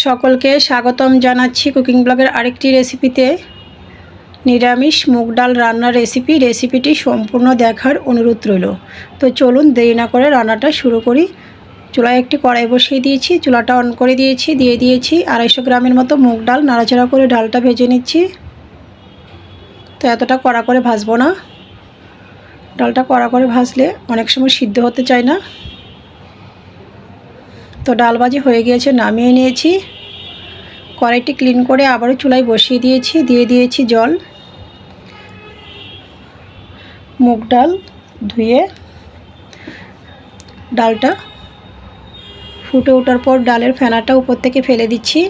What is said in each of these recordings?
সকলকে স্বাগতম জানাচ্ছি কুকিং ব্লগের আরেকটি রেসিপিতে। নিরামিষ মুগ ডাল রান্নার রেসিপি, রেসিপিটি সম্পূর্ণ দেখার অনুরোধ রইল। তো চলুন দেরি না করে রান্নাটা শুরু করি। চুলায় একটি কড়াই বসিয়ে দিয়েছি, চুলাটা অন করে দিয়েছি, দিয়ে দিয়েছি আড়াইশো গ্রামের মতো মুগ ডাল। নাড়াচাড়া করে ডালটা ভেজে নিচ্ছি। তো এতটা কড়া করে ভাজবো না। ডালটা কড়া করে ভাজলে অনেক সময় সিদ্ধ হতে চায় না। তো ডাল ভাজি হয়ে গিয়েছে, নামিয়ে নিয়েছি। কড়াইটি ক্লিন করে আবারও চুলায় বসিয়ে দিয়েছি, দিয়ে দিয়েছি জল। মুগ ডাল ধুয়ে ডালটা ফুটে ওঠার পর ডালের ফেনাটা উপর থেকে ফেলে দিচ্ছি।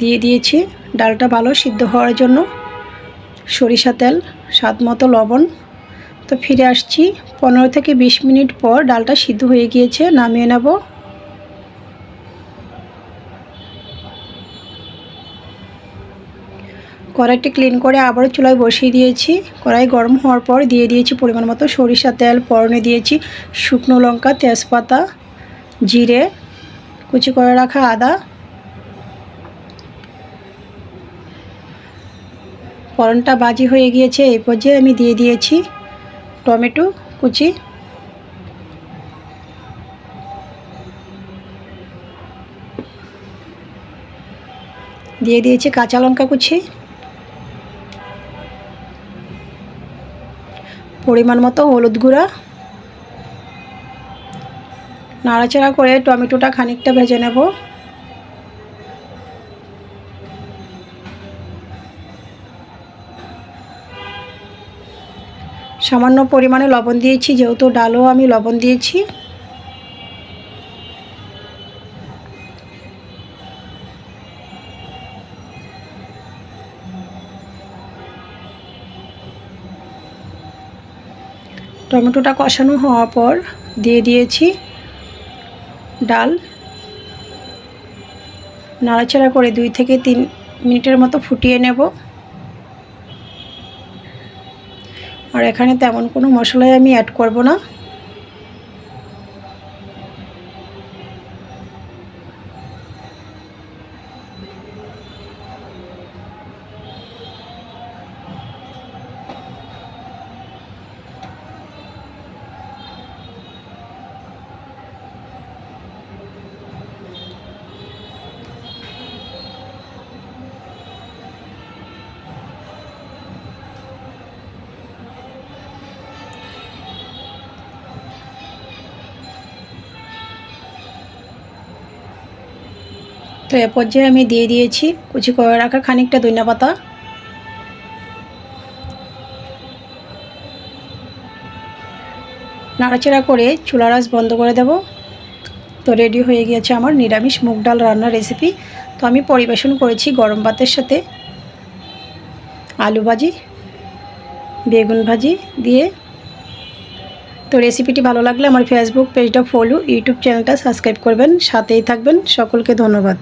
দিয়ে দিয়েছি ডালটা ভালো সিদ্ধ হওয়ার জন্য সরিষা তেল, স্বাদ মতো লবণ। তো ফিরে আসছি। পনেরো থেকে বিশ মিনিট পর ডালটা সিদ্ধ হয়ে গিয়েছে, নামিয়ে নেব। কড়াইটি ক্লিন করে আবারও চুলায় বসিয়ে দিয়েছি। কড়াই গরম হওয়ার পর দিয়ে দিয়েছি পরিমাণ মতো সরিষা তেল পরনে দিয়েছি শুকনো লঙ্কা, তেজপাতা, জিরে, কুচি করে রাখা আদা। পরনটা বাজি হয়ে গিয়েছে, এই পর্যায়ে আমি দিয়ে দিয়েছি টমেটো, কুচি। দিয়ে দিয়েছি কাঁচা লঙ্কা কুচি। পরিমাণ মতো হলুদ গুঁড়া। নাড়াচাড়া করে টমেটোটা খানিকটা ভেজে নেব। সামান্য পরিমাণে লবণ দিয়েছি, যেহেতু ডালও আমি লবণ দিয়েছি। টমেটোটা কষানো হওয়ার পর দিয়ে দিয়েছি ডাল। নাড়াচাড়া করে দুই থেকে তিন মিনিটের মতো ফুটিয়ে নেব। আর এখানে তেমন কোনো মশলাই আমি অ্যাড করব না। তো এ পর্যায়ে আমি দিয়ে দিয়েছি কুচি করে রাখা খানিকটা দইনা পাতা। নাড়াচাড়া করে চুলা রাস বন্ধ করে দেব। তো রেডি হয়ে গিয়েছে আমার নিরামিষ মুগ ডাল রান্নার রেসিপি। তো আমি পরিবেশন করেছি গরম ভাতের সাথে আলু ভাজি, বেগুন ভাজি দিয়ে। তো রেসিপিটি ভালো লাগলে আমার ফেসবুক পেজটা ফলো, ইউটিউব চ্যানেলটা সাবস্ক্রাইব করবেন। সাথেই থাকবেন। সকলকে ধন্যবাদ।